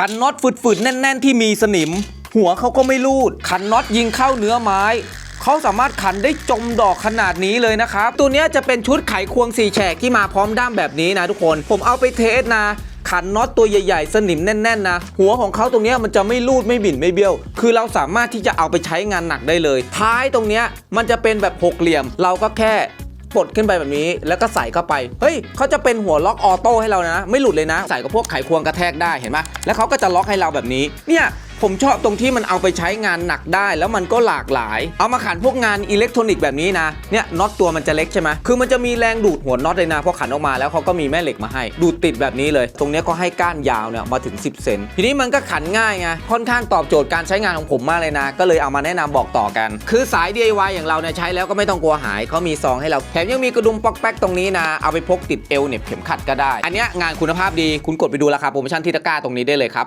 ขันน็อตฝืดๆแน่น ๆ ที่มีสนิม หัวเขาก็ไม่รูดขันน็อตยิงเข้าเนื้อไม้เขาสามารถขันได้จมดอกขนาดนี้เลยนะครับ ตัวนี้จะเป็นชุดไขควงสี่แฉกที่มาพร้อมด้ามแบบนี้นะทุกคน ผมเอาไปเทสนะขันน็อตตัวใหญ่ๆ สนิมแน่นๆนะ หัวของเขาตรงนี้มันจะไม่รูดไม่บิ่นไม่เบี้ยว คือเราสามารถที่จะเอาไปใช้งานหนักได้เลย ท้ายตรงนี้มันจะเป็นแบบหกเหลี่ยม เราก็แค่ กดขึ้นไปแบบนี้แล้วก็ใส่เข้าไป เฮ้ยเขาจะเป็นหัวล็อกออโต้ให้เรานะ ไม่หลุดเลยนะ ใส่กับพวกไขควงกระแทกได้เห็นไหมแล้วเขาก็จะล็อกให้เราแบบนี้ เนี่ย ผมชอบตรงที่มันเอาไปใช้งานหนักได้ แล้วมันก็หลากหลาย เอามาขันพวกงานอิเล็กทรอนิกส์แบบนี้นะ เนี่ยน็อตตัวมันจะเล็กใช่ไหมคือมันจะมีแรงดูดหัวน็อตเลยนะพอขันออกมาแล้วเขาก็มีแม่เหล็กมาให้ ดูดติดแบบนี้เลย ตรงนี้ก็ให้ก้านยาวเนี่ยมาถึง 10 เซน ทีนี้มันก็ขันง่ายไง ค่อนข้างตอบโจทย์การใช้งานของผมมากเลยนะ ก็เลยเอามาแนะนำบอกต่อกัน คือสาย DIY อย่างเราเนี่ยใช้แล้วก็ไม่ต้องกลัวหายเขามีซองให้เรา แถมยังมีกระดุมปอกแป๊กตรงนี้นะ เอาไปพกติดเอวเหน็บเข็มขัดก็ได้ อันนี้งานคุณภาพดี คุณกดไปดูราคาโปรโมชั่นที่ตะกร้าตรงนี้ได้เลยครับ